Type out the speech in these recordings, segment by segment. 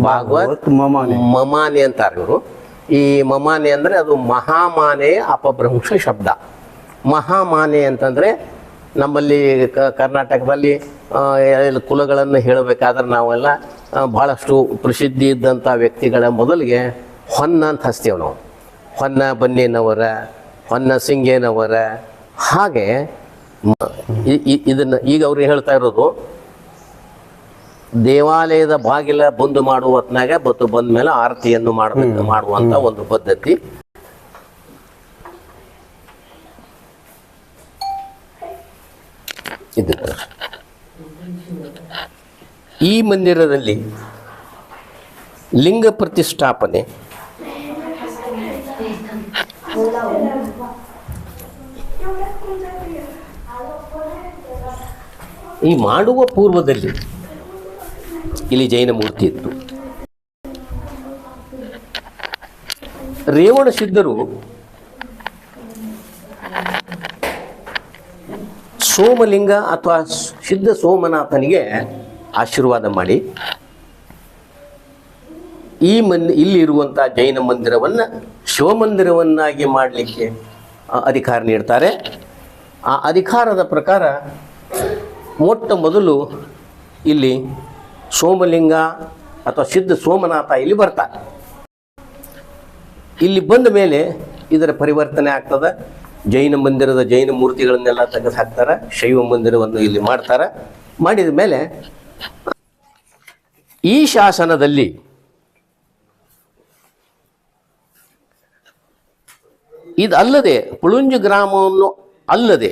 ಭಾಗವತ್ ಮಮಾನೆ. ಮಮಾನೆ ಅಂತಾರೆ ಇವರು. ಈ ಮಮಾನೆ ಅಂದ್ರೆ ಅದು ಮಹಾಮಾನೆ ಅಪಭ್ರಂಶ ಶಬ್ದ. ಮಹಾಮಾನೆ ಅಂತಂದ್ರೆ ನಮ್ಮಲ್ಲಿ ಕ- ಕರ್ನಾಟಕದಲ್ಲಿ ಕುಲಗಳನ್ನು ಹೇಳಬೇಕಾದ್ರೆ ನಾವೆಲ್ಲ ಭಾಳಷ್ಟು ಬಹಳಷ್ಟು ಪ್ರಸಿದ್ಧಿ ಇದ್ದಂಥ ವ್ಯಕ್ತಿಗಳ ಮೊದಲಿಗೆ ಹೊನ್ನ ಅಂತ ಹಚ್ತೇವೆ ನಾವು. ಹೊನ್ನ ಬನ್ನಿನವರ ಹೊನ್ನ ಸಿಂಗೇನವರ ಹಾಗೆ ಇದನ್ನ ಈಗ ಅವ್ರು ಹೇಳ್ತಾ ಇರೋದು ದೇವಾಲಯದ ಬಾಗಿಲ ಬಂದು ಮಾಡುವ ಹೊತ್ನಾಗ ಬತ್ತು ಬಂದ ಮೇಲೆ ಆರತಿಯನ್ನು ಮಾಡಬೇಕು ಮಾಡುವಂತ ಒಂದು ಪದ್ಧತಿ. ಇದು. ಈ ಮಂದಿರದಲ್ಲಿ ಲಿಂಗ ಪ್ರತಿಷ್ಠಾಪನೆ. ಈ ಮಾಡುವ ಪೂರ್ವದಲ್ಲಿ ಇಲ್ಲಿ ಜೈನ ಮೂರ್ತಿ ಇತ್ತು. ರೇವಣ ಸಿದ್ಧರು ಸೋಮಲಿಂಗ ಅಥವಾ ಸಿದ್ಧ ಸೋಮನಾಥನಿಗೆ ಆಶೀರ್ವಾದ ಮಾಡಿ ಈ ಮನ್ ಇಲ್ಲಿರುವಂಥ ಜೈನ ಮಂದಿರವನ್ನು ಶಿವಮಂದಿರವನ್ನಾಗಿ ಮಾಡಲಿಕ್ಕೆ ಅಧಿಕಾರ ನೀಡ್ತಾರೆ. ಆ ಅಧಿಕಾರದ ಪ್ರಕಾರ ಮೊಟ್ಟ ಮೊದಲು ಇಲ್ಲಿ ಸೋಮಲಿಂಗ ಅಥವಾ ಸಿದ್ಧ ಸೋಮನಾಥ ಇಲ್ಲಿ ಬರ್ತಾರೆ ಇಲ್ಲಿ ಬಂದ ಮೇಲೆ ಇದರ ಪರಿವರ್ತನೆ ಆಗ್ತದೆ. ಜೈನ ಮಂದಿರದ ಜೈನ ಮೂರ್ತಿಗಳನ್ನೆಲ್ಲ ತೆಗೆದು ಹಾಕ್ತಾರೆ ಶೈವ ಮಂದಿರವನ್ನು ಇಲ್ಲಿ ಮಾಡ್ತಾರೆ. ಮಾಡಿದ ಮೇಲೆ ಈ ಶಾಸನದಲ್ಲಿ ಇದಲ್ಲದೆ ಪುಳುಂಜಿ ಗ್ರಾಮವನ್ನು ಅಲ್ಲದೆ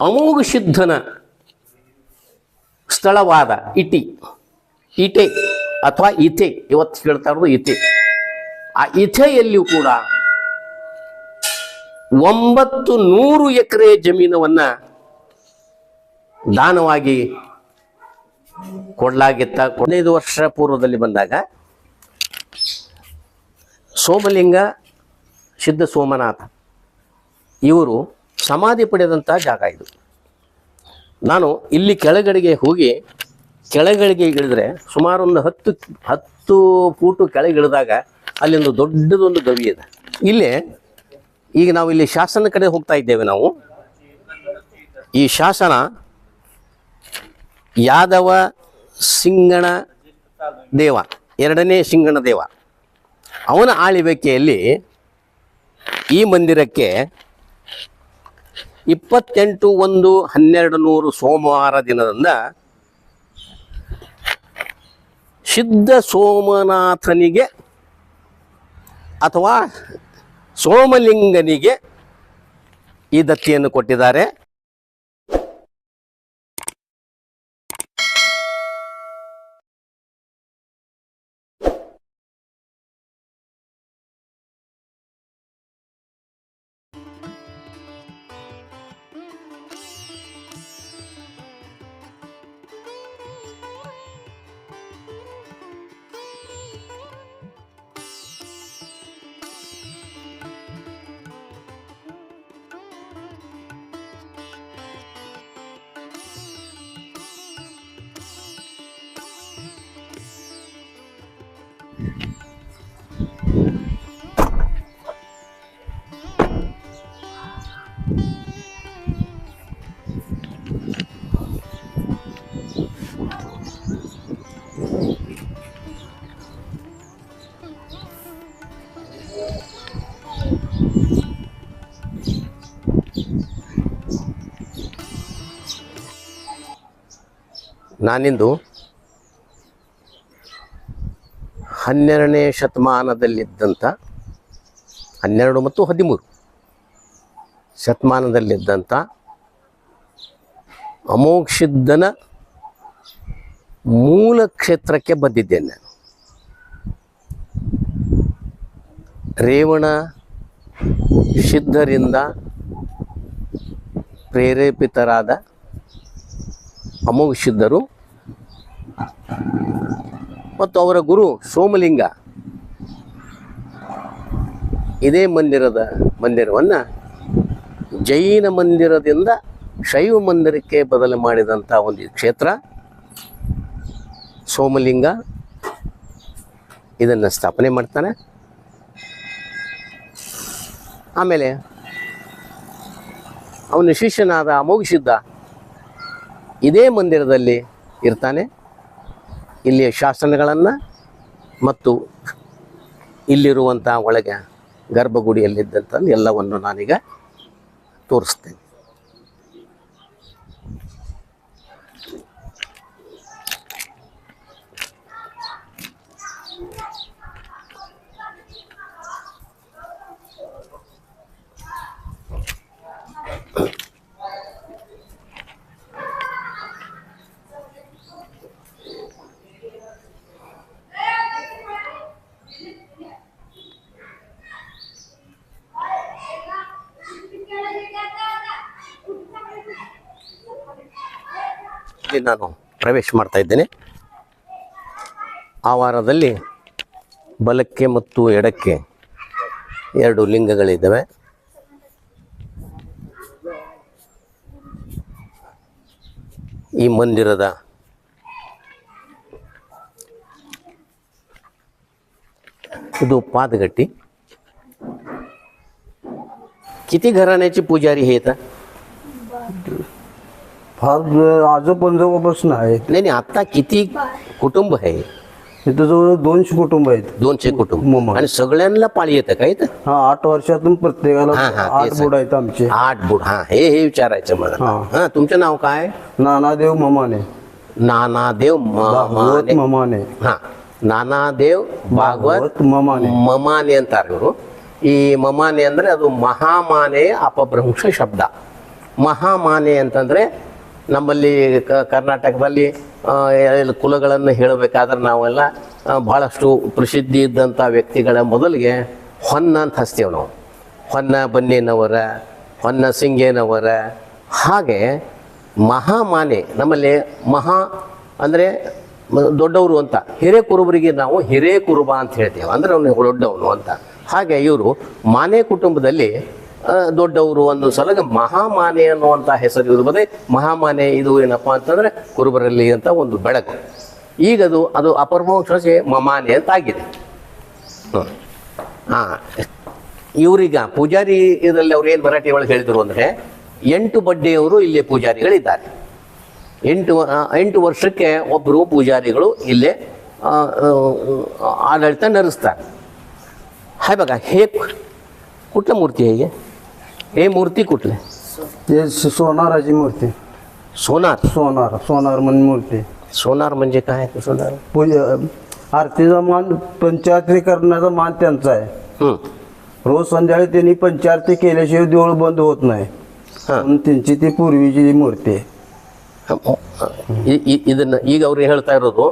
ಅಮೋಘ ಸಿದ್ಧನ ಸ್ಥಳವಾದ ಇಟಿ, ಇಟೆ ಅಥವಾ ಇಥೆ, ಇವತ್ತು ಹೇಳ್ತಾ ಇರೋದು ಇಥೆ. ಆ ಇಥೆಯಲ್ಲಿಯೂ ಕೂಡ ಒಂಬತ್ತು ನೂರು ಎಕರೆ ಜಮೀನವನ್ನ ದಾನವಾಗಿ ಕೊಡಲಾಗಿತ್ತ. ಹದಿನೈದು ವರ್ಷ ಪೂರ್ವದಲ್ಲಿ ಬಂದಾಗ ಸೋಮಲಿಂಗ ಸಿದ್ಧ ಸೋಮನಾಥ ಇವರು ಸಮಾಧಿ ಪಡೆದಂಥ ಜಾಗ ಇದು. ನಾನು ಇಲ್ಲಿ ಕೆಳಗಡೆಗೆ ಹೋಗಿ, ಕೆಳಗಡೆಗೆ ಇಳಿದ್ರೆ ಸುಮಾರು ಒಂದು ಹತ್ತು ಹತ್ತು ಫೂಟು ಕೆಳಗೆ ಇಳಿದಾಗ ಅಲ್ಲೊಂದು ದೊಡ್ಡದೊಂದು ಗವಿ ಇದೆ. ಇಲ್ಲಿ, ಈಗ ನಾವು ಇಲ್ಲಿ ಶಾಸನ ಕಡೆ ಹೋಗ್ತಾ ಇದ್ದೇವೆ ನಾವು. ಈ ಶಾಸನ ಯಾದವ ಸಿಂಗಣ ದೇವ, ಎರಡನೇ ಸಿಂಗಣ ದೇವ. ಅವನ ಆಳಿವಿಕೆಯಲ್ಲಿ ಈ ಮಂದಿರಕ್ಕೆ ಇಪ್ಪತ್ತೆಂಟು ಒಂದು ಹನ್ನೆರಡು ನೂರು ಸೋಮವಾರ ದಿನದಿಂದ ಸಿದ್ಧ ಸೋಮನಾಥನಿಗೆ ಅಥವಾ ಸೋಮಲಿಂಗನಿಗೆ ಈ ದತ್ತಿಯನ್ನು ಕೊಟ್ಟಿದ್ದಾರೆ. ನಾನಿಂದು ಹನ್ನೆರಡನೇ ಶತಮಾನದಲ್ಲಿದ್ದಂಥ, ಹನ್ನೆರಡು ಮತ್ತು ಹದಿಮೂರು ಶತಮಾನದಲ್ಲಿದ್ದಂಥ ಅಮೋಕ್ಷಿದ್ದನ ಮೂಲ ಕ್ಷೇತ್ರಕ್ಕೆ ಬಂದಿದ್ದೇನೆ. ನಾನು ರೇವಣ ಸಿದ್ಧರಿಂದ ಪ್ರೇರೇಪಿತರಾದ ಅಮೋಘ ಸಿದ್ಧರು ಮತ್ತು ಅವರ ಗುರು ಸೋಮಲಿಂಗ ಇದೇ ಮಂದಿರದ ಮಂದಿರವನ್ನು ಜೈನ ಮಂದಿರದಿಂದ ಶೈವ ಮಂದಿರಕ್ಕೆ ಬದಲು ಮಾಡಿದಂಥ ಒಂದು ಕ್ಷೇತ್ರ. ಸೋಮಲಿಂಗ ಇದನ್ನು ಸ್ಥಾಪನೆ ಮಾಡ್ತಾನೆ. ಆಮೇಲೆ ಅವನ ಶಿಷ್ಯನಾದ ಅಮೋಘಸಿದ್ದ ಇದೇ ಮಂದಿರದಲ್ಲಿ ಇರ್ತಾನೆ. ಇಲ್ಲಿಯ ಶಾಸನಗಳನ್ನು ಮತ್ತು ಇಲ್ಲಿರುವಂಥ ಒಳಗೆ ಗರ್ಭಗುಡಿಯಲ್ಲಿದ್ದಂಥ ಎಲ್ಲವನ್ನು ನಾನೀಗ ತೋರಿಸ್ತೇನೆ. ನಾನು ಪ್ರವೇಶ ಮಾಡ್ತಾ ಇದ್ದೇನೆ ಆ ವಾರದಲ್ಲಿ ಬಲಕ್ಕೆ ಮತ್ತು ಎಡಕ್ಕೆ ಎರಡು ಲಿಂಗಗಳಿದ್ದಾವೆ ಈ ಮಂದಿರದ ಇದು पादगट्टी किती घराण्याची पुजारी हे इथं फार आजोपंजोपासून आहे नाही नाही आता किती कुटुंब आहे इथं जवळ दोनशे कुटुंब आहेत दोनशे कुटुंब मग. आणि सगळ्यांना पाळी येतं का इथं हा आठ वर्षातून प्रत्येकाला हा, हा, आठ तेच बोर्ड आहेत आमचे आठ बुड हा हे हे विचारायचं मला हा. हा तुमचं नाव काय नानादेव ममाने नानादेव भागवत ममाने ममाने ಹಾ ನಾನಾದೇವ್ ಭಾಗವತ್ ಭಾಗವತ್ ಮಮಾನೆ ಮಮಾನೆ ಅಂತಾರೆ ಇವರು ಈ ಮಮಾನೆ ಅಂದರೆ ಅದು ಮಹಾಮಾನೆ ಅಪಭ್ರಂಶ ಶಬ್ದ ಮಹಾಮಾನೆ ಅಂತಂದರೆ ನಮ್ಮಲ್ಲಿ ಕರ್ನಾಟಕದಲ್ಲಿ ಕುಲಗಳನ್ನು ಹೇಳಬೇಕಾದ್ರೆ ನಾವೆಲ್ಲ ಭಾಳಷ್ಟು ಪ್ರಸಿದ್ಧಿ ಇದ್ದಂಥ ವ್ಯಕ್ತಿಗಳ ಮೊದಲಿಗೆ ಹೊನ್ನ ಅಂತ ಹಚ್ತೇವೆ ನಾವು. ಹೊನ್ನ ಬನ್ನೇನವರ, ಹೊನ್ನ ಸಿಂಗೇನವರ, ಹಾಗೆ ಮಹಾಮಾನೆ, ನಮ್ಮಲ್ಲಿ ಮಹಾ ಅಂದರೆ ದೊಡ್ಡವರು ಅಂತ, ಹಿರೇಕುರುಬರಿಗೆ ನಾವು ಹಿರೇಕುರುಬ ಅಂತ ಹೇಳ್ತೇವೆ, ಅಂದರೆ ಅವನು ದೊಡ್ಡವನು ಅಂತ. ಹಾಗೆ ಇವರು ಮಾನೆ ಕುಟುಂಬದಲ್ಲಿ ದೊಡ್ಡವರು ಒಂದು ಸಲಗ ಮಹಾಮಾನೆ ಅನ್ನುವಂಥ ಹೆಸರು ಇದ್ರ ಬದೇ ಮಹಾಮಾನೆ ಇದು ಏನಪ್ಪಾ ಅಂತಂದ್ರೆ ಕುರುಬರಲ್ಲಿ ಅಂತ ಒಂದು ಬೆಳಕು. ಈಗ ಅದು ಅದು ಅಪರಮೋಕ್ಷೆ ಮಮಾನೆ ಅಂತ ಆಗಿದೆ. ಹಾ ಇವರಿಗ ಪೂಜಾರಿ ಇದರಲ್ಲಿ ಅವ್ರು ಏನು ಮರಾಠಿ ಒಳಗೆ ಹೇಳಿದರು ಅಂದರೆ, ಎಂಟು ಬಡ್ಡೆಯವರು ಇಲ್ಲಿ ಪೂಜಾರಿಗಳಿದ್ದಾರೆ. ಎಂಟು ಎಂಟು ವರ್ಷಕ್ಕೆ ಒಬ್ಬರು ಪೂಜಾರಿಗಳು ಇಲ್ಲೇ ಆಡಳಿತ ನಡೆಸ್ತಾರೆ. ಹಾಗೆ ಹೇ ಕುಟ್ಲ ಮೂರ್ತಿ ಹೇಗೆ? हे? हे मूर्ती कुठलं ते स- सोनाराची मूर्ती सोनार सोनार सोनार म्हणून मूर्ती सोनार म्हणजे काय ते सोनार पूजा आरतीचा मान पंचारती करण्याचा मान त्यांचा आहे हं. रोज संध्याकाळी त्यांनी पंचारती केल्याशिवाय देऊळ बंद होत नाही हा. म्हणून त्यांची ती पूर्वीची मूर्ती आहे ಇ- ಇ- ಇದನ್ನ ಈಗ ಅವ್ರು ಹೇಳ್ತಾ ಇರೋದು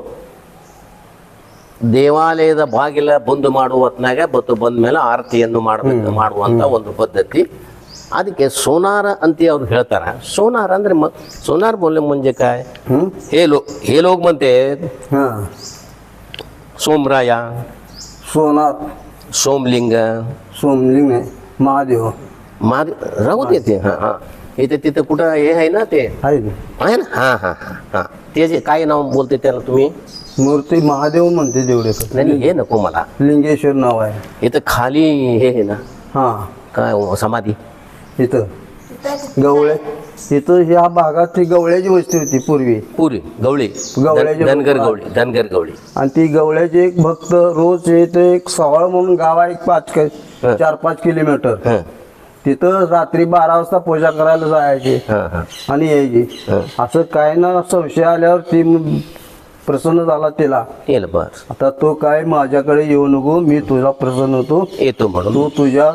ದೇವಾಲಯದ ಬಾಗಿಲ ಬಂದು ಮಾಡುವ ಹೊತ್ನಾಗ ಬತ್ತು ಬಂದ ಮೇಲೆ ಆರತಿಯನ್ನು ಮಾಡಬೇಕು ಮಾಡುವಂತ ಒಂದು ಪದ್ಧತಿ ಅದಕ್ಕೆ ಸೋನಾರ ಅಂತ ಅವ್ರು ಹೇಳ್ತಾರ ಸೋನಾರ ಅಂದ್ರೆ ಮ ಸೋನಾರ್ ಬೋಲೆ ಮುಂಜೆ ಕಾಯ್ हं? हे लोक हे लोक म्हणते हां सोमराया सोनार सोमलिंग सोमलिंग नाही महादेव माग राहू देते हां हां इथे तिथं कुठं हे आहे ना ते आहे ना आहे ना हां हां हां हां ते जे काय नाव बोलते त्याला तुम्ही मूर्ती महादेव म्हणते तेवढे नाही नाही, हे नको मला लिंगेश्वर नाव आहे इथं खाली हे आहे ना हां काय हो, समाधी इथं. गवळे. इथं ह्या भागात ती गवळ्याची वस्ती होती पूर्वी. पुरी गवळी. गवळ्याचे धन- धनगर. गवळी. धनगर गवळी. आणि ती गवळ्याचे एक भक्त रोज येते एक सवाळ म्हणून गाव आहे एक पाच हं. क- चार पाच किलोमीटर. हां. तिथं रात्री बारा वाजता पूजा करायला जायची हां हां. आणि यायची. हं. असं काय ना संशय आल्यावर ती म- प्रसन्न झाला तिला. येईल बर आता तो काय माझ्याकडे येऊ नको मी तुझा प्रसन्न होतो. येतो म्हणून. तू तुझ्या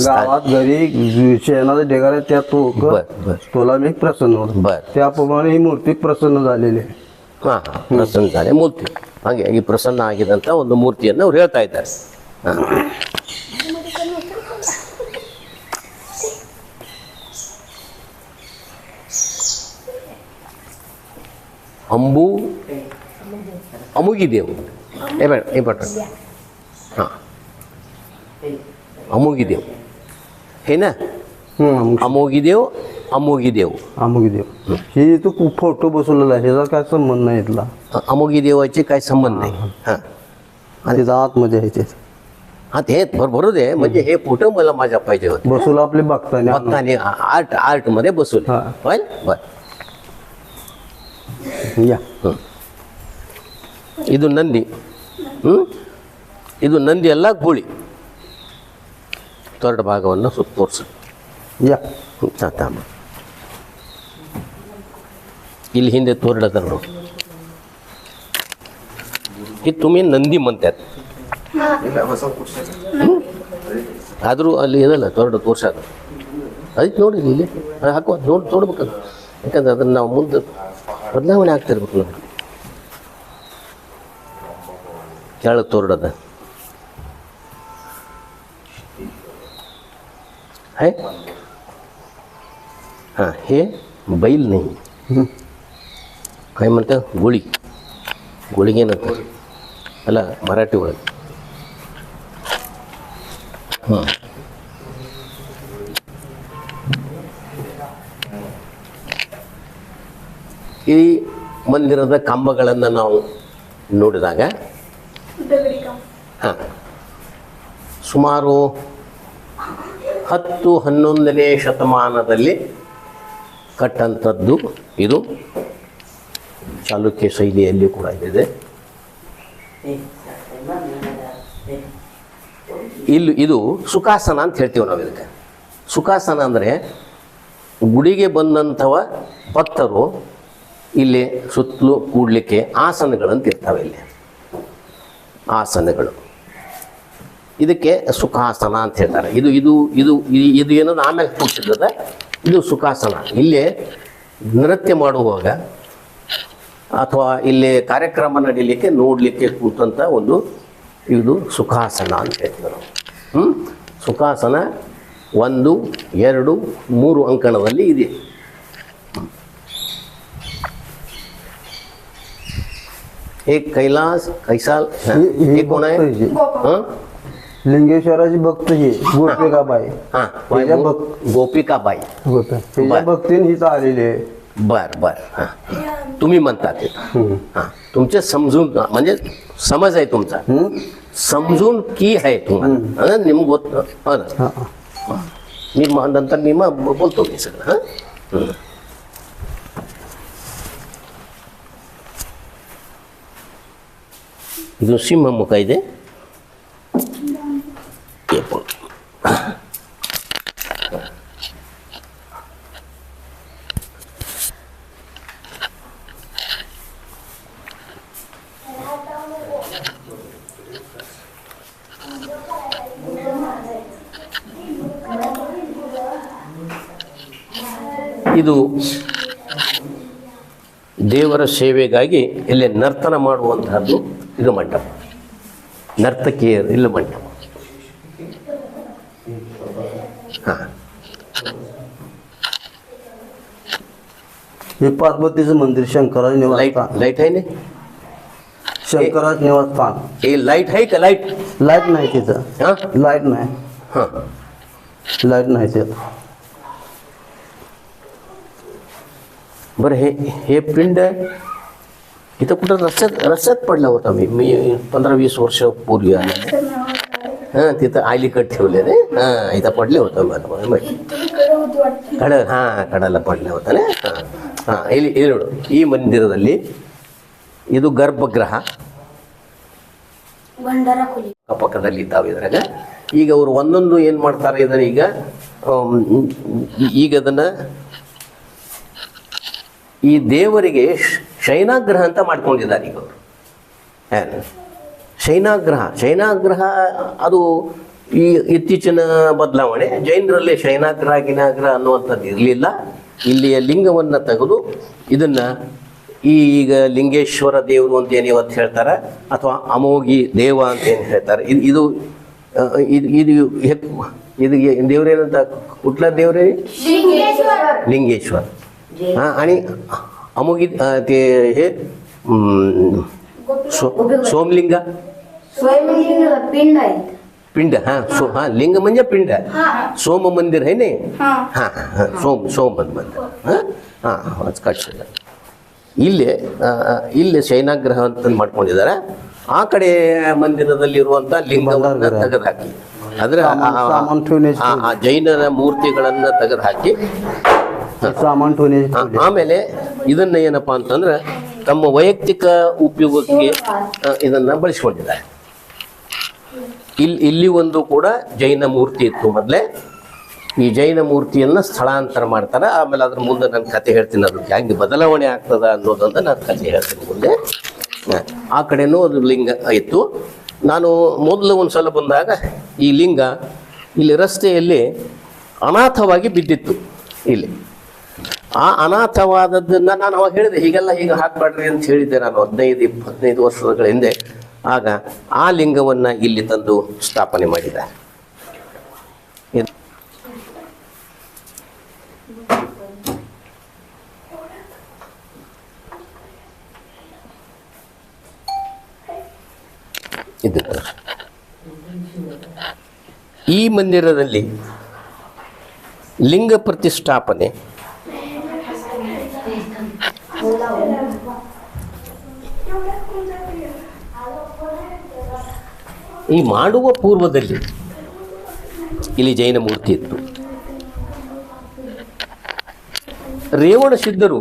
गावात घरी शेणाचा ढेगारा त्या तू कर. बर, बर. तुला मी प्रसन्न होतो बर. त्याप्रमाणे ही मूर्ती प्रसन्न झालेली आहे ಹಾಂ ಹಾಂ ಪ್ರಸನ್ನ ಇದ್ದಾರೆ ಮೂರ್ತಿ ಹಾಗೆ ಈ ಪ್ರಸನ್ನ ಆಗಿದಂಥ ಒಂದು ಮೂರ್ತಿಯನ್ನು ಅವ್ರು ಹೇಳ್ತಾ ಇದ್ದಾರೆ ಹಾಂ Ambu अमुगी Dev hey bed hey but हां अमुगी देव हे ना हं. अमोगी देव अमोगी देव अमुक देव हे इथं फोटो बसवलेला आहे ह्याचा काय संबंध नाही इथला अ- अमोगी देवाचे काय संबंध नाही हां तिथं आतमध्ये आहे ते हा ते बरोबर आहे म्हणजे हे फोटो मला माझ्या पाहिजे होते बसवलं आपले बघताना भक्ताने आर्ट आर्ट मध्ये बसवले हा. होय बर या ಇದು ನಂದಿ ಹ್ಮ್? ಇದು ನಂದಿ ಎಲ್ಲ ಗೂಳಿ ಥರ್ಡ್ ಭಾಗವನ್ನು ಸುತ್ತೋರಿಸಿ ಯಾ ಇಲ್ಲಿ ಹಿಂದೆ ತೋರಿಡದ ನೋಡಿ. ಇದು ತುಮಿ ನಂದಿ ಮಂತೆ ಆದರೂ ಅಲ್ಲಿ ಇದಲ್ಲ, ತೋರಡ, ತೋರ್ಸೋದು. ಅದಕ್ಕೆ ನೋಡಿ ಇಲ್ಲಿ ಹಾಕುವ, ನೋಡಿ ತೋಡ್ಬೇಕಲ್ಲ ಯಾಕಂದ್ರೆ ಅದನ್ನು ನಾವು ಮುಂದೆ ಬದಲಾವಣೆ ಆಗ್ತಿರ್ಬೇಕು ನೋಡಿ. ಕೆಳಗೆ ತೋರಡದ. है हां हे बैल नाही काय म्हणतं गोळी गोळी ಏನಂತ ಅಲ್ಲ ಮರಾಠಿ ಒಳಗೆ ಹಾಂ ಈ ಮಂದಿರದ ಕಂಬಗಳನ್ನು ನಾವು ನೋಡಿದಾಗ ಹಾಂ ಸುಮಾರು ಹತ್ತು ಹನ್ನೊಂದನೇ ಶತಮಾನದಲ್ಲಿ ಕಟ್ಟಂಥದ್ದು ಇದು. ಚಾಲುಕ್ಯ ಶೈಲಿಯಲ್ಲಿ ಕೂಡ ಇದೆ ಇಲ್ಲಿ ಇದು ಸುಖಾಸನ ಅಂತ ಹೇಳ್ತೀವಿ ನಾವು ಇದಕ್ಕೆ. ಸುಖಾಸನ ಅಂದರೆ ಗುಡಿಗೆ ಬಂದಂಥವ ಭಕ್ತರು ಇಲ್ಲಿ ಸುತ್ತಲೂ ಕೂಡಲಿಕ್ಕೆ ಆಸನಗಳಂತ ಇರ್ತವೆ ಇಲ್ಲಿ. ಆಸನಗಳು. ಇದಕ್ಕೆ ಸುಖಾಸನ ಅಂತ ಹೇಳ್ತಾರೆ ಇದು ಇದು ಇದು ಇ- ಇದು ಏನೋ ಆಮೇಲೆ ಕೂತಿರ್ತದೆ ಇದು ಸುಖಾಸನ ಇಲ್ಲಿ ನೃತ್ಯ ಮಾಡುವಾಗ ಅಥವಾ ಇಲ್ಲಿ ಕಾರ್ಯಕ್ರಮ ನಡೀಲಿಕ್ಕೆ ನೋಡಲಿಕ್ಕೆ ಕೂತಂಥ ಒಂದು ಇದು ಸುಖಾಸನ ಅಂತ ಹೇಳ್ತೀವಿ ನಾವು ಹ್ಞೂ ಸುಖಾಸನ ಒಂದು ಎರಡು ಮೂರು ಅಂಕಣದಲ್ಲಿ ಇದೆ एक कैलास कैसाल हे- हे हे कोण आहे भक्त आहे. हं? लिंगेश्वराची भक्त ही गोपिकाबाई. माझ्या गोपिकाबाई. गोपी तिच्या बरं. आलेली आहे. बर बर. तुम्ही म्हणता ते तुमचे समजून म्हणजे समज आहे तुमचा. समजून की आहे तुम्हाला? निम बोत मी नंतर मी बोलतो मी सगळं हा? हम्म. नृसिंह मुकायदे ಸೇವೆಗಾಗಿ ಇಲ್ಲಿ ನರ್ತನ ಮಾಡುವಂತಹದ್ದು ಇದು ಮಂಟಪ ನರ್ತಕಿಯರು ಇಲ್ಲ ಮಂಟಪ ಹಾಂ हे पार्वतीचं मंदिर शंकराज लाईट निवासस्थान लाईट आहे ना शंकराज निवासस्थान हे लाईट आहे का लाईट लाईट नाही तिथं हां लाईट नाही हां लाईट नाही तिथं बरं हे हे पिंड इथं कुठं रस्त्यात रस्त्यात पडला होता मी मी पंधरा वीस वर्ष पूर्वी आले हां तिथं अलीकड ठेवले रे हां इथं पडले होतं मला मला माहिती ಕಡ ಹಾಂ ಕಡಲ ಪಡಲೆ ಹೋಗ್ತಾನೆ ಹಾಂ ಹಾಂ ಇಲ್ಲಿ ಇಲ್ಲಿ ನೋಡು ಈ ಮಂದಿರದಲ್ಲಿ ಇದು ಗರ್ಭಗೃಹ ಭಂಡಾರ ಕುಲಿ ಪಕ್ಕದಲ್ಲಿ ಇದ್ದಾವೆ ಇದ್ರಾಗ ಈಗ ಅವರು ಒಂದೊಂದು ಏನು ಮಾಡ್ತಾರೆ ಇದನ್ನ ಈಗ ಆಮ್, ಈ- ಈಗ ಅದನ್ನು ಈ ದೇವರಿಗೆ ಶೈನಾಗ್ರಹ ಅಂತ ಮಾಡ್ಕೊಂಡಿದ್ದಾರೆ ಈಗ ಶೈನಾಗ್ರಹ ಶೈನಾಗ್ರಹ ಅದು ಈ ಇತ್ತೀಚಿನ ಬದಲಾವಣೆ. ಜೈನರಲ್ಲಿ ಶೈನಾಗ್ರಹ ಗಿನಾಗ್ರಹ ಅನ್ನುವಂಥದ್ದು ಇರಲಿಲ್ಲ. ಇಲ್ಲಿಯ ಲಿಂಗವನ್ನು ತೆಗೆದು ಇದನ್ನು ಈಗ ಲಿಂಗೇಶ್ವರ ದೇವರು ಅಂತ ಏನು ಇವತ್ತು ಹೇಳ್ತಾರೆ? ಅಥವಾ ಅಮೋಗಿ ದೇವ ಅಂತ ಏನು ಹೇಳ್ತಾರೆ? ಇದು ಇದು ಇದು ಇದು ಇದು ದೇವರೇನಂತ ಕುಟ್ಲ ದೇವರೇ ಲಿಂಗೇಶ್ವರ. हां आणि अमोगी अ, ते हे हम्म, सो सोमलिंगा स्वयंलिंग पिंड आहेत पिंड हाँ सो हाँ लिंग म्हणजे पिंड सोम मंदिर है नाही हाँ ಹಾಂ ಹಾಂ ಸೋಮ್ ಸೋಮ್ ಮಂದಿರ ಹಾಂ ಹಾಂ ಅದು ಕಟ್ಸಿದ ಇಲ್ಲಿ ಆ, ಇಲ್ಲಿ ಶೈನಾಗ್ರಹ ಅಂತ ಮಾಡ್ಕೊಂಡಿದ್ದಾರೆ ಆ ಕಡೆ ಮಂದಿರದಲ್ಲಿ ಇರುವಂತ ಲಿಂಗವನ್ನು ತೆಗೆದುಹಾಕಿ ಅಂದ್ರೆ ಆ- ಆ- सामान ठेवण्याची ಆ- ಆ ಜೈನರ ಮೂರ್ತಿಗಳನ್ನ ತೆಗೆದುಹಾಕಿ ಆಮೇಲೆ ಇದನ್ನ ಏನಪ್ಪ ಅಂತಂದ್ರೆ ತಮ್ಮ ವೈಯಕ್ತಿಕ ಉಪಯೋಗಕ್ಕೆ ಇದನ್ನ ಬಳಸಿಕೊಂಡಿದ್ದಾರೆ. ಇಲ್ಲಿ ಇಲ್ಲಿ ಒಂದು ಕೂಡ ಜೈನ ಮೂರ್ತಿ ಇತ್ತು ಮೊದಲೇ. ಈ ಜೈನ ಮೂರ್ತಿಯನ್ನ ಸ್ಥಳಾಂತರ ಮಾಡ್ತಾರೆ. ಆಮೇಲೆ ಅದ್ರ ಮುಂದೆ ನಾನು ಕತೆ ಹೇಳ್ತೀನಿ. ಅದಕ್ಕೆ ಹೆಂಗೆ ಬದಲಾವಣೆ ಆಗ್ತದ ಅನ್ನೋದನ್ನ ನಾನು ಕತೆ ಹೇಳ್ತೀನಿ ಮುಂದೆ. ಆ ಕಡೆನೂ ಅದು ಲಿಂಗ ಇತ್ತು. ನಾನು ಮೊದಲು ಒಂದು ಸಲ ಬಂದಾಗ ಈ ಲಿಂಗ ಇಲ್ಲಿ ರಸ್ತೆಯಲ್ಲಿ ಅನಾಥವಾಗಿ ಬಿದ್ದಿತ್ತು ಇಲ್ಲಿ. ಆ ಅನಾಥವಾದದ್ದನ್ನ ನಾನು ಅವಾಗ ಹೇಳಿದೆ, ಹೀಗೆಲ್ಲ ಹೀಗೆ ಹಾಕ್ಬೇಡ್ರಿ ಅಂತ ಹೇಳಿದ್ದೆ ನಾನು ಹದಿನೈದು ಇಪ್ಪ ಹದಿನೈದು ವರ್ಷಗಳ ಹಿಂದೆ. ಆಗ ಆ ಲಿಂಗವನ್ನ ಇಲ್ಲಿ ತಂದು ಸ್ಥಾಪನೆ ಮಾಡಿದ. ಇದು. ಈ ಮಂದಿರದಲ್ಲಿ ಲಿಂಗ ಪ್ರತಿಷ್ಠಾಪನೆ ಈ ಮಾಡುವ ಪೂರ್ವದಲ್ಲಿ ಇಲ್ಲಿ ಜೈನ ಮೂರ್ತಿ ಇತ್ತು. ರೇವಣ ಸಿದ್ಧರು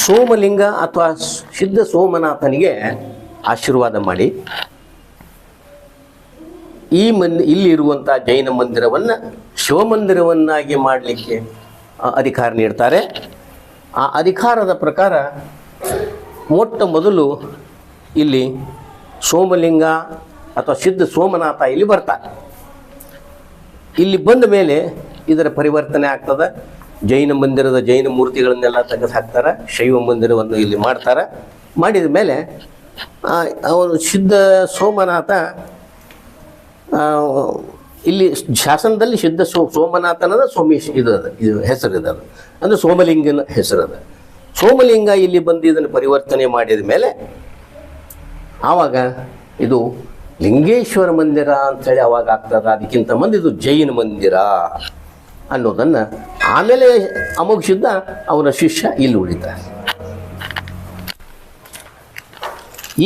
ಸೋಮಲಿಂಗ ಅಥವಾ ಸಿದ್ಧ ಸೋಮನಾಥನಿಗೆ ಆಶೀರ್ವಾದ ಮಾಡಿ ಈ ಮನ್ ಇಲ್ಲಿರುವಂಥ ಜೈನ ಮಂದಿರವನ್ನು ಶಿವಮಂದಿರವನ್ನಾಗಿ ಮಾಡಲಿಕ್ಕೆ ಅಧಿಕಾರ ನೀಡ್ತಾರೆ. ಆ ಅಧಿಕಾರದ ಪ್ರಕಾರ ಮೊಟ್ಟ ಮೊದಲು ಇಲ್ಲಿ ಸೋಮಲಿಂಗ ಅಥವಾ ಸಿದ್ಧ ಸೋಮನಾಥ ಇಲ್ಲಿ ಬರ್ತಾರೆ. ಇಲ್ಲಿ ಬಂದ ಮೇಲೆ ಇದರ ಪರಿವರ್ತನೆ ಆಗ್ತದೆ. ಜೈನ ಮಂದಿರದ ಜೈನ ಮೂರ್ತಿಗಳನ್ನೆಲ್ಲ ತೆಗೆದು ಹಾಕ್ತಾರೆ ಶೈವ ಮಂದಿರವನ್ನು ಇಲ್ಲಿ ಮಾಡ್ತಾರೆ. ಮಾಡಿದ ಮೇಲೆ ಅವನು ಸಿದ್ಧ ಸೋಮನಾಥ ಇಲ್ಲಿ ಶಾಸನದಲ್ಲಿ ಶುದ್ಧ ಸೋ ಸೋಮನಾಥನದ ಸೋಮೇಶ್ ಇದು ಅದ, ಇದು ಹೆಸರು ಇದೆ ಅದು. ಅಂದರೆ ಸೋಮಲಿಂಗನ ಹೆಸರದ ಸೋಮಲಿಂಗ ಇಲ್ಲಿ ಬಂದು ಇದನ್ನು ಪರಿವರ್ತನೆ ಮಾಡಿದ ಮೇಲೆ ಆವಾಗ ಇದು ಲಿಂಗೇಶ್ವರ ಮಂದಿರ ಅಂತೇಳಿ ಅವಾಗ ಆಗ್ತದ. ಅದಕ್ಕಿಂತ ಮಂದಿ ಇದು ಜೈನ ಮಂದಿರ ಅನ್ನೋದನ್ನು ಆಮೇಲೆ ಅಮೋಘ ಶುದ್ಧ ಅವನ ಶಿಷ್ಯ ಇಲ್ಲಿ ಉಳಿತಾರೆ.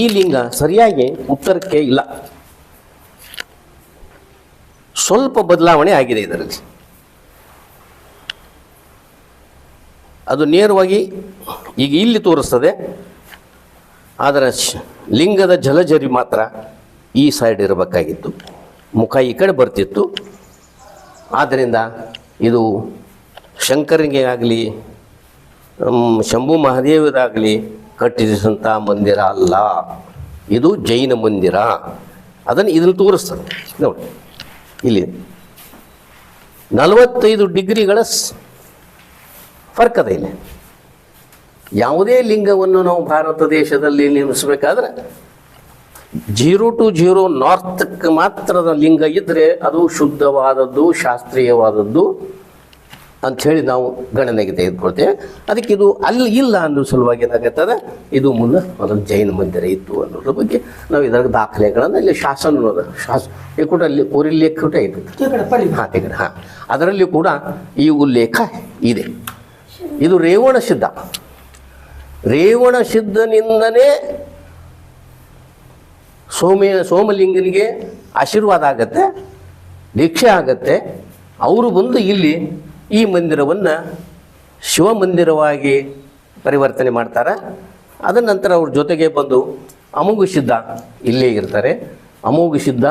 ಈ ಲಿಂಗ ಸರಿಯಾಗಿ ಉತ್ತರಕ್ಕೆ ಇಲ್ಲ. ಸ್ವಲ್ಪ ಬದಲಾವಣೆ ಆಗಿದೆ ಇದರಲ್ಲಿ. ಅದು ನೇರವಾಗಿ ಈಗ ಇಲ್ಲಿ ತೋರಿಸ್ತದೆ. ಆದರೆ ಲಿಂಗದ ಜಲಜರಿ ಮಾತ್ರ ಈ ಸೈಡ್ ಇರಬೇಕಾಗಿತ್ತು. ಮುಖ ಈ ಕಡೆ ಬರ್ತಿತ್ತು. ಆದ್ದರಿಂದ ಇದು ಶಂಕರನಿಗೆ ಆಗಲಿ ಶಂಭು ಮಹಾದೇವರಾಗಲಿ ಕಟ್ಟಿಸಿದಂಥ ಮಂದಿರ ಅಲ್ಲ. ಇದು ಜೈನ ಮಂದಿರ. ಅದನ್ನು ಇದನ್ನು ತೋರಿಸ್ತದೆ. ನೋಡಿ. ಇಲ್ಲಿ ನಲವತ್ತೈದು ಡಿಗ್ರಿಗಳ ಫರ್ಕದ ಇಲ್ಲಿ. ಯಾವುದೇ ಲಿಂಗವನ್ನು ನಾವು ಭಾರತ ದೇಶದಲ್ಲಿ ನಿರ್ಮಿಸಬೇಕಾದ್ರೆ ಜೀರೋ ಟು ಜೀರೋ ನಾರ್ತ್ ಮಾತ್ರದ ಲಿಂಗ ಇದ್ದರೆ ಅದು ಶುದ್ಧವಾದದ್ದು, ಶಾಸ್ತ್ರೀಯವಾದದ್ದು. ಅಂಥೇಳಿ ನಾವು ಗಣನೆಗೆ ತೆಗೆದುಕೊಳ್ತೇವೆ. ಅದಕ್ಕೆ ಇದು ಅಲ್ಲಿ ಇಲ್ಲ ಅನ್ನೋ ಸಲುವಾಗಿ ಏನಾಗುತ್ತದೆ ಇದು ಮುಂದೆ ಅದೊಂದು ಜೈನ ಮಂದಿರ ಇತ್ತು ಅನ್ನೋದ್ರ ಬಗ್ಗೆ ನಾವು ಇದರ ದಾಖಲೆಗಳನ್ನು ಇಲ್ಲಿ ಶಾಸನ ಶಾಸ ಈ ಕೂಡ ಅಲ್ಲಿ ಉಲ್ಲೇಖ ಕೂಡ ಇದೆ. ಹಾಂ ತೆಗಡೆ ಹಾಂ. ಅದರಲ್ಲಿ ಕೂಡ ಈ ಉಲ್ಲೇಖ ಇದೆ. ಇದು ರೇವಣ ಸಿದ್ಧ. ರೇವಣ ಸಿದ್ಧನಿಂದನೇ ಸೋಮೆ ಸೋಮಲಿಂಗನಿಗೆ ಆಶೀರ್ವಾದ ಆಗತ್ತೆ ದೀಕ್ಷೆ ಆಗತ್ತೆ. ಅವರು ಬಂದು ಇಲ್ಲಿ ಈ ಮಂದಿರವನ್ನು ಶಿವಮಂದಿರವಾಗಿ ಪರಿವರ್ತನೆ ಮಾಡ್ತಾರೆ. ಅದ ನಂತರ ಅವ್ರ ಜೊತೆಗೆ ಬಂದು ಅಮೋಘ ಸಿದ್ಧ ಇಲ್ಲೇ ಇರ್ತಾರೆ. ಅಮೋಘ ಸಿದ್ಧ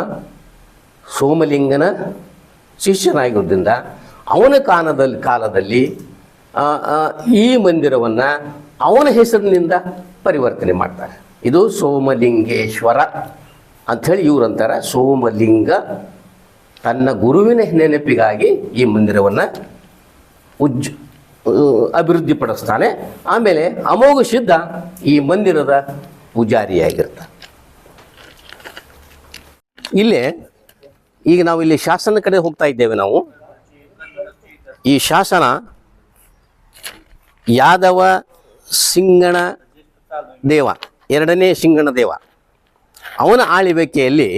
ಸೋಮಲಿಂಗನ ಶಿಷ್ಯನಾಗಿರೋದ್ರಿಂದ ಅವನ ಕಾಲದಲ್ಲಿ ಕಾಲದಲ್ಲಿ ಈ ಮಂದಿರವನ್ನು ಅವನ ಹೆಸರಿನಿಂದ ಪರಿವರ್ತನೆ ಮಾಡ್ತಾರೆ. ಇದು ಸೋಮಲಿಂಗೇಶ್ವರ ಅಂಥೇಳಿ ಇವ್ರು ಅಂತಾರೆ. ಸೋಮಲಿಂಗ ತನ್ನ ಗುರುವಿನ ನೆನಪಿಗಾಗಿ ಈ ಮಂದಿರವನ್ನು ಉಜ್ಜ ಅಭಿವೃದ್ಧಿಪಡಿಸ್ತಾನೆ ಆಮೇಲೆ ಅಮೋಘ ಸಿದ್ಧ ಈ ಮಂದಿರದ ಪೂಜಾರಿಯಾಗಿರ್ತಾನೆ. ಇಲ್ಲೇ, ಈಗ ನಾವು ಇಲ್ಲಿ ಶಾಸನ ಕಡೆ ಹೋಗ್ತಾ ಇದ್ದೇವೆ ನಾವು. ಈ ಶಾಸನ ಯಾದವ ಸಿಂಗಣ ದೇವ, ಎರಡನೇ ಸಿಂಗಣ ದೇವ. ಅವನ ಆಳಿವಿಕೆಯಲ್ಲಿ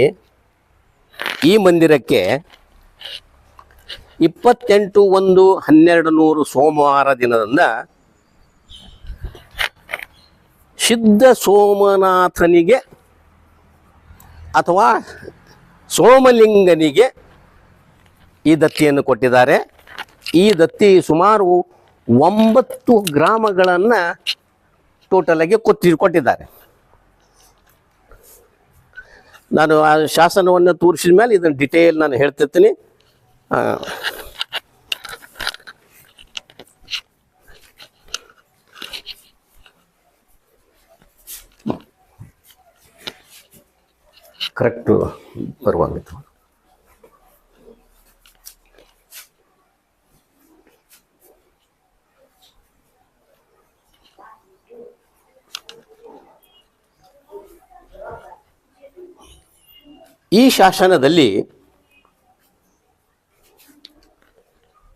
ಈ ಮಂದಿರಕ್ಕೆ ಇಪ್ಪತ್ತೆಂಟು ಒಂದು ಹನ್ನೆರಡು ನೂರು ಸೋಮವಾರ ದಿನದಿಂದ ಸಿದ್ಧ ಸೋಮನಾಥನಿಗೆ ಅಥವಾ ಸೋಮಲಿಂಗನಿಗೆ ಈ ದತ್ತಿಯನ್ನು ಕೊಟ್ಟಿದ್ದಾರೆ. ಈ ದತ್ತಿ ಸುಮಾರು ಒಂಬತ್ತು ಗ್ರಾಮಗಳನ್ನು ಟೋಟಲಾಗಿ ಕೊತ್ತಿ ಕೊಟ್ಟಿದ್ದಾರೆ. ನಾನು ಆ ಶಾಸನವನ್ನು ತೋರಿಸಿದ ಮೇಲೆ ಇದನ್ನು ಡಿಟೇಲ್ ನಾನು ಹೇಳ್ತಿರ್ತೀನಿ. ಕರೆಕ್ಟು ಬರುವಂಗಿತ್ತು. ಈ ಶಾಸನದಲ್ಲಿ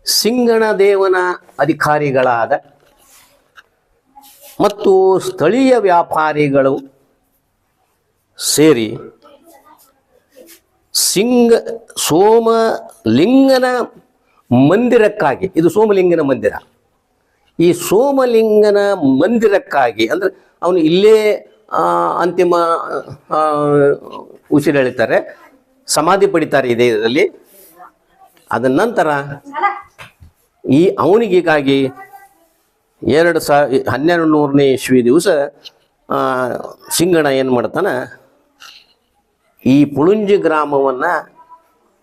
ಸಿಂಗಣದೇವನ ಅಧಿಕಾರಿಗಳಾದ ಮತ್ತು ಸ್ಥಳೀಯ ವ್ಯಾಪಾರಿಗಳು ಸೇರಿ ಸಿಂಗ ಸೋಮಲಿಂಗನ ಮಂದಿರಕ್ಕಾಗಿ, ಇದು ಸೋಮಲಿಂಗನ ಮಂದಿರ. ಈ ಸೋಮಲಿಂಗನ ಮಂದಿರಕ್ಕಾಗಿ, ಅಂದರೆ ಅವನು ಇಲ್ಲೇ ಅಂತಿಮ ಉಸಿರೆಳಿತಾರೆ, ಸಮಾಧಿ ಪಡಿತಾರೆ ಇದೇ ಇದರಲ್ಲಿ. ಅದ ನಂತರ ಈ ಅವನಿಗೀಗಾಗಿ ಎರಡು ಸಾವಿರ ಹನ್ನೆರಡು ನೂರನೇ ಇಸ್ವಿ ದಿವಸ ಸಿಂಗಣ ಏನು ಮಾಡ್ತಾನೆ? ಈ ಪುಳುಂಜಿ ಗ್ರಾಮವನ್ನು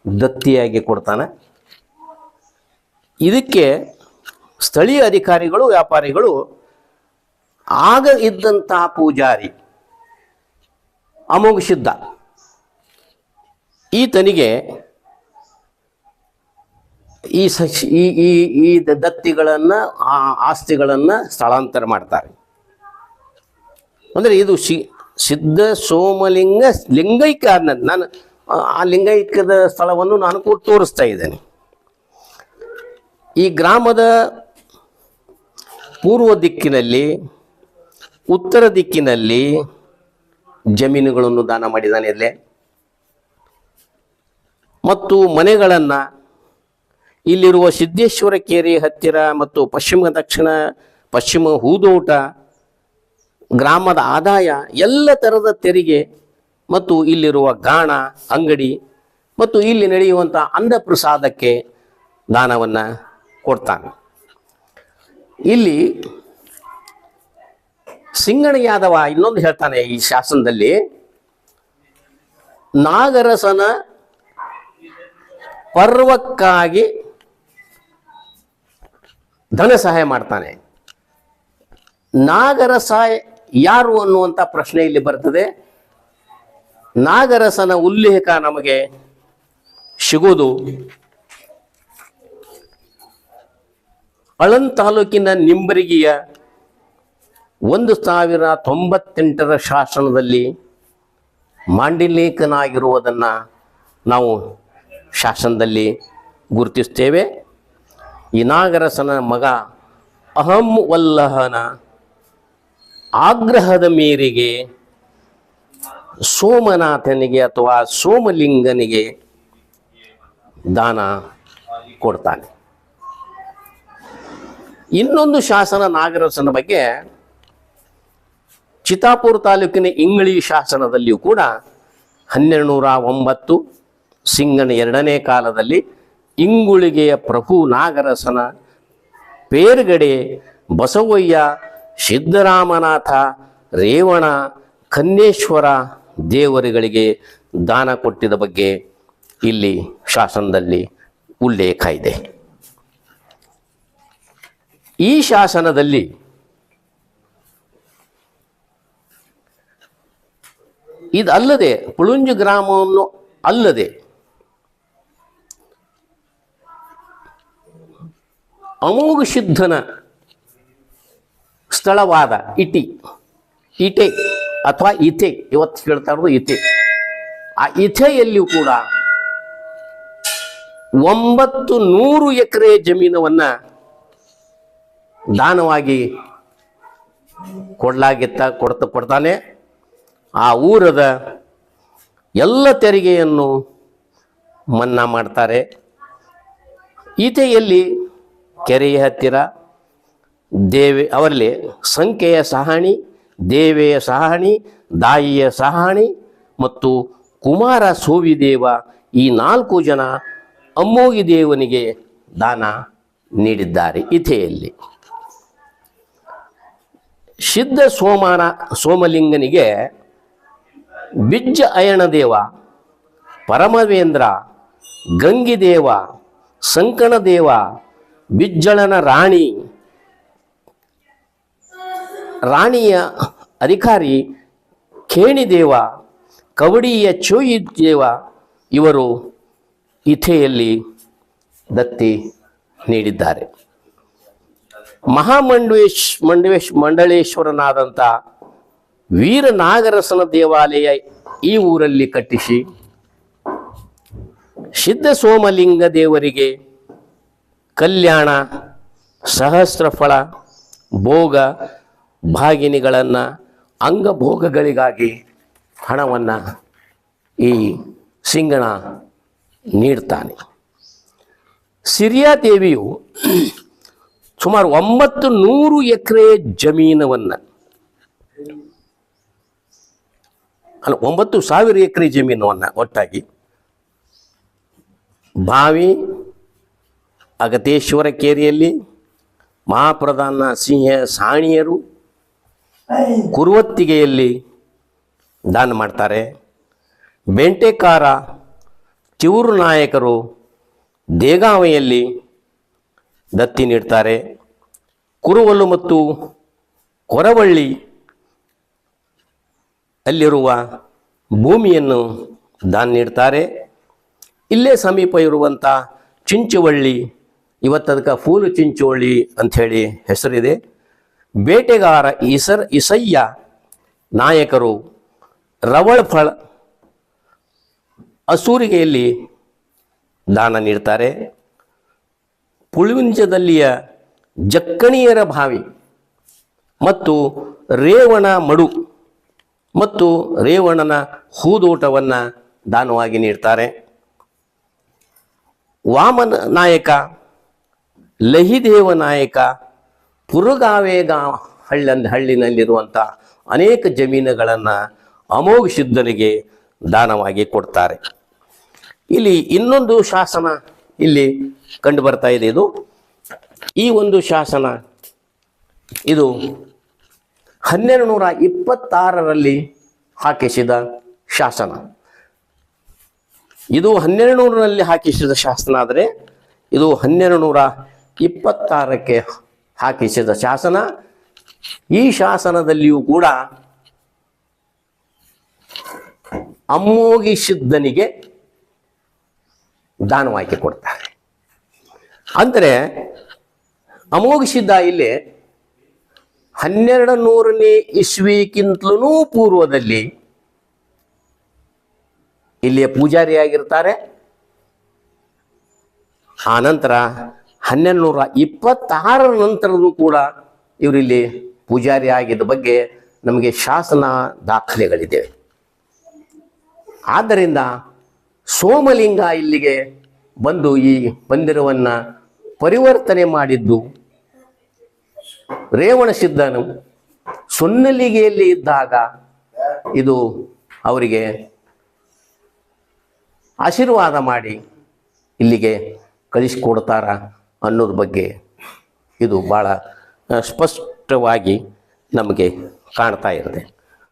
ದತ್ತಿಯಾಗಿ ಕೊಡ್ತಾನೆ. ಇದಕ್ಕೆ ಸ್ಥಳೀಯ ಅಧಿಕಾರಿಗಳು ವ್ಯಾಪಾರಿಗಳು ಆಗ ಇದ್ದಂತಹ ಪೂಜಾರಿ ಅಮೋಘ ಸಿದ್ಧ. ಈತನಿಗೆ ಈ ಸಕ್ಷ ಈ ಈ ಈ ದತ್ತಿಗಳನ್ನು ಆಸ್ತಿಗಳನ್ನು ಸ್ಥಳಾಂತರ ಮಾಡ್ತಾರೆ. ಅಂದರೆ ಇದು ಸಿದ್ಧ ಸೋಮಲಿಂಗ ಲಿಂಗೈಕ್ಯ ನಾನು ಆ- ಆ ಲಿಂಗೈಕ್ಯದ ಸ್ಥಳವನ್ನು ನಾನು ಕೂಡ ತೋರಿಸ್ತಾ ಇದ್ದೇನೆ. ಈ ಗ್ರಾಮದ ಪೂರ್ವ ದಿಕ್ಕಿನಲ್ಲಿ, ಉತ್ತರ ದಿಕ್ಕಿನಲ್ಲಿ ಜಮೀನುಗಳನ್ನು ದಾನ ಮಾಡಿದ್ದಾನೆ ಇಲ್ಲೇ. ಮತ್ತು ಮನೆಗಳನ್ನು ಇಲ್ಲಿರುವ ಸಿದ್ದೇಶ್ವರ ಕೇರಿ ಹತ್ತಿರ ಮತ್ತು ಪಶ್ಚಿಮ ದಕ್ಷಿಣ, ಪಶ್ಚಿಮ ಹೂದೋಟ, ಗ್ರಾಮದ ಆದಾಯ ಎಲ್ಲ ಥರದ ತೆರಿಗೆ ಮತ್ತು ಇಲ್ಲಿರುವ ಗಾಣ, ಅಂಗಡಿ ಮತ್ತು ಇಲ್ಲಿ ನಡೆಯುವಂಥ ಅಂಧಪ್ರಸಾದಕ್ಕೆ ದಾನವನ್ನು ಕೊಡ್ತಾನೆ. ಇಲ್ಲಿ ಸಿಂಗಣಿಯಾದವ ಇನ್ನೊಂದು ಹೇಳ್ತಾನೆ ಈ ಶಾಸನದಲ್ಲಿ, ನಾಗರಸನ ಪರ್ವಕ್ಕಾಗಿ ಧನ ಸಹಾಯ ಮಾಡ್ತಾನೆ. ನಾಗರಸ ಯಾರು ಅನ್ನುವಂಥ ಪ್ರಶ್ನೆ ಇಲ್ಲಿ ಬರ್ತದೆ. ನಾಗರಸನ ಉಲ್ಲೇಖ ನಮಗೆ ಸಿಗೋದು ಅಳನ್ ತಾಲೂಕಿನ ನಿಂಬರಿಗಿಯ ಒಂದು ಸಾವಿರ ತೊಂಬತ್ತೆಂಟರ ಶಾಸನದಲ್ಲಿ ಮಾಂಡಿಲೇಖನಾಗಿರುವುದನ್ನು ನಾವು ಶಾಸನದಲ್ಲಿ ಗುರುತಿಸ್ತೇವೆ. ಈ ನಾಗರಸನ ಮಗ ಅಹಂ ವಲ್ಲಹನ ಆಗ್ರಹದ ಮೇರೆಗೆ ಸೋಮನಾಥನಿಗೆ ಅಥವಾ ಸೋಮಲಿಂಗನಿಗೆ ದಾನ ಕೊಡ್ತಾನೆ. ಇನ್ನೊಂದು ಶಾಸನ ನಾಗರಸನ ಬಗ್ಗೆ ಚಿತಾಪುರ ತಾಲೂಕಿನ ಇಂಗಳಿ ಶಾಸನದಲ್ಲಿಯೂ ಕೂಡ ಹನ್ನೆರಡು ನೂರ ಒಂಬತ್ತು, ಸಿಂಗನ ಎರಡನೇ ಕಾಲದಲ್ಲಿ ಇಂಗುಳಿಗೆಯ ಪ್ರಭು ನಾಗರಸನ ಪೇರ್ಗಡೆ ಬಸವಯ್ಯ, ಸಿದ್ದರಾಮನಾಥ, ರೇವಣ, ಕನ್ನೇಶ್ವರ ದೇವರುಗಳಿಗೆ ದಾನ ಕೊಟ್ಟಿದ ಬಗ್ಗೆ ಇಲ್ಲಿ ಶಾಸನದಲ್ಲಿ ಉಲ್ಲೇಖ ಇದೆ. ಈ ಶಾಸನದಲ್ಲಿ ಇದಲ್ಲದೆ ಪುಳುಂಜು ಗ್ರಾಮವನ್ನು ಅಲ್ಲದೆ ಅಮೋಘ ಸಿದ್ಧನ ಸ್ಥಳವಾದ ಇಟಿ, ಇಟೆ ಅಥವಾ ಇಥೆ, ಇವತ್ತು ಹೇಳ್ತಾ ಇರೋದು ಇಥೆ. ಆ ಇಥೆಯಲ್ಲಿಯೂ ಕೂಡ ಒಂಬತ್ತು ನೂರು ಎಕರೆ ಜಮೀನವನ್ನ ದಾನವಾಗಿ ಕೊಡ್ಲಾಗಿತ್ತ, ಕೊಡ್ತ, ಕೊಡ್ತಾನೆ. ಆ ಊರದ ಎಲ್ಲ ತೆರಿಗೆಯನ್ನು ಮನ್ನಾ ಮಾಡ್ತಾರೆ. ಈತೆಯಲ್ಲಿ ಕೆರೆಯ ಹತ್ತಿರ, ದೇವೆ, ಅವರಲ್ಲಿ ಸಂಖ್ಯೆಯ ಸಹಾಣಿ, ದೇವೆಯ ಸಹಾಣಿ, ದಾಯಿಯ ಸಹಾಣಿ ಮತ್ತು ಕುಮಾರ ಸೋವಿದೇವ ಈ ನಾಲ್ಕು ಜನ ಅಮ್ಮೋಗಿ ದೇವನಿಗೆ ದಾನ ನೀಡಿದ್ದಾರೆ ಇಥೆಯಲ್ಲಿ. ಸಿದ್ಧ ಸೋಮಾನ ಸೋಮಲಿಂಗನಿಗೆ ಬಿಜ್ಜ ಅಯಣದೇವ ಪರಮವೇಂದ್ರ, ಗಂಗಿದೇವ ಸಂಕಣದೇವ ಬಿಜ್ಜಳನ ರಾಣಿ. ರಾಣಿಯ ಅಧಿಕಾರಿ ಖೇಣಿದೇವ ಕವಡಿಯ ಚೋಯಿ ದೇವ ಇವರು ಇಥೆಯಲ್ಲಿ ದತ್ತಿ ನೀಡಿದ್ದಾರೆ. ಮಹಾಮಂಡವೇಶ್, ಮಂಡವೇಶ್ ಮಂಡಳೇಶ್ವರನಾದಂಥ ವೀರನಾಗರಸನ ದೇವಾಲಯ ಈ ಊರಲ್ಲಿ ಕಟ್ಟಿಸಿ ಸಿದ್ಧ ಸೋಮಲಿಂಗ ದೇವರಿಗೆ ಕಲ್ಯಾಣ ಸಹಸ್ರಫಲ ಭೋಗ ಭಾಗಿನಿಗಳನ್ನು ಅಂಗಭೋಗಗಳಿಗಾಗಿ ಹಣವನ್ನು ಈ ಸಿಂಗಣ ನೀಡ್ತಾನೆ. ಸಿರಿಯಾದೇವಿಯು ಸುಮಾರು ಒಂಬತ್ತು ನೂರು ಎಕರೆ ಜಮೀನವನ್ನು ಅಲ್ಲ, ಒಂಬತ್ತು ಸಾವಿರ ಎಕರೆ ಜಮೀನವನ್ನು ಒಟ್ಟಾಗಿ ಬಾವಿ ಅಗತೇಶ್ವರ ಕೇರಿಯಲ್ಲಿ ಮಹಾಪ್ರಧಾನ ಸಿಂಹ ಸಾಣಿಯರು ಕುರುವತ್ತಿಗೆಯಲ್ಲಿ ದಾನ ಮಾಡ್ತಾರೆ. ಬೆಂಟೆಕಾರ ಚಿವರು ನಾಯಕರು ದೇಗಾವೆಯಲ್ಲಿ ದತ್ತಿ ನೀಡ್ತಾರೆ. ಕುರುವಲು ಮತ್ತು ಕೊರವಳ್ಳಿ ಅಲ್ಲಿರುವ ಭೂಮಿಯನ್ನು ದಾನ ನೀಡ್ತಾರೆ. ಇಲ್ಲೇ ಸಮೀಪ ಇರುವಂಥ ಚಿಂಚುವಳ್ಳಿ ಇವತ್ತದಕ್ಕೆ ಫೂಲು ಚಿಂಚೋಳಿ ಅಂಥೇಳಿ ಹೆಸರಿದೆ. ಬೇಟೆಗಾರ ಇಸರ್ ಇಸಯ್ಯ ನಾಯಕರು ರವಳಫಳ ಅಸೂರಿಗೆಯಲ್ಲಿ ದಾನ ನೀಡ್ತಾರೆ. ಪುಳಿವಿಂಜದಲ್ಲಿಯ ಜಕ್ಕಣಿಯರ ಬಾವಿ ಮತ್ತು ರೇವಣ ಮಡು ಮತ್ತು ರೇವಣನ ಹೂದೋಟವನ್ನು ದಾನವಾಗಿ ನೀಡ್ತಾರೆ. ವಾಮನ ನಾಯಕ ಲಹಿದೇವ ನಾಯಕ ಪುರುಗಾವೇಗ ಹಳ್ಳ ಹಳ್ಳಿನಲ್ಲಿರುವಂಥ ಅನೇಕ ಜಮೀನುಗಳನ್ನು ಅಮೋಘ ಸಿದ್ಧನಿಗೆ ದಾನವಾಗಿ ಕೊಡ್ತಾರೆ. ಇಲ್ಲಿ ಇನ್ನೊಂದು ಶಾಸನ ಇಲ್ಲಿ ಕಂಡು ಬರ್ತಾ ಇದೆ ಇದು. ಈ ಒಂದು ಶಾಸನ ಇದು ಹನ್ನೆರಡು ನೂರ ಇಪ್ಪತ್ತಾರರಲ್ಲಿ ಹಾಕಿಸಿದ ಶಾಸನ. ಇದು ಹನ್ನೆರಡು ನೂರರಲ್ಲಿ ಹಾಕಿಸಿದ ಶಾಸನ ಆದರೆ ಇದು ಹನ್ನೆರಡು ನೂರ ಇಪ್ಪತ್ತಾರಕ್ಕೆ ಹಾಕಿಸಿದ ಶಾಸನ, ಈ ಶಾಸನದಲ್ಲಿಯೂ ಕೂಡ ಅಮ್ಮೋಗಿ ಸಿದ್ಧನಿಗೆ ದಾನವಾಗಿ ಕೊಡ್ತಾರೆ. ಅಂದರೆ ಅಮೋಘ ಸಿದ್ಧ ಇಲ್ಲಿ ಹನ್ನೆರಡು ನೂರನೇ ಇಸ್ವಿಗಿಂತಲೂ ಪೂರ್ವದಲ್ಲಿ ಇಲ್ಲಿಯ ಪೂಜಾರಿಯಾಗಿರ್ತಾರೆ. ಆ ನಂತರ ಹನ್ನೆರಡು ನೂರ ಇಪ್ಪತ್ತಾರರ ನಂತರದೂ ಕೂಡ ಇವರಿಲ್ಲಿ ಪೂಜಾರಿ ಆಗಿದ್ದ ಬಗ್ಗೆ ನಮಗೆ ಶಾಸನ ದಾಖಲೆಗಳಿದೆ. ಆದ್ದರಿಂದ ಸೋಮಲಿಂಗ ಇಲ್ಲಿಗೆ ಬಂದು ಈ ಮಂದಿರವನ್ನು ಪರಿವರ್ತನೆ ಮಾಡಿದ್ದು ರೇವಣ ಸಿದ್ಧನು ಸೊನ್ನಲಿಗೆಯಲ್ಲಿ ಇದ್ದಾಗ ಇದು ಅವರಿಗೆ ಆಶೀರ್ವಾದ ಮಾಡಿ ಇಲ್ಲಿಗೆ ಕಳಿಸಿಕೊಡ್ತಾರ. ಅನ್ನೋದ್ರ ಬಗ್ಗೆ ಇದು ಭಾಳ ಸ್ಪಷ್ಟವಾಗಿ ನಮಗೆ ಕಾಣ್ತಾ ಇರುತ್ತೆ.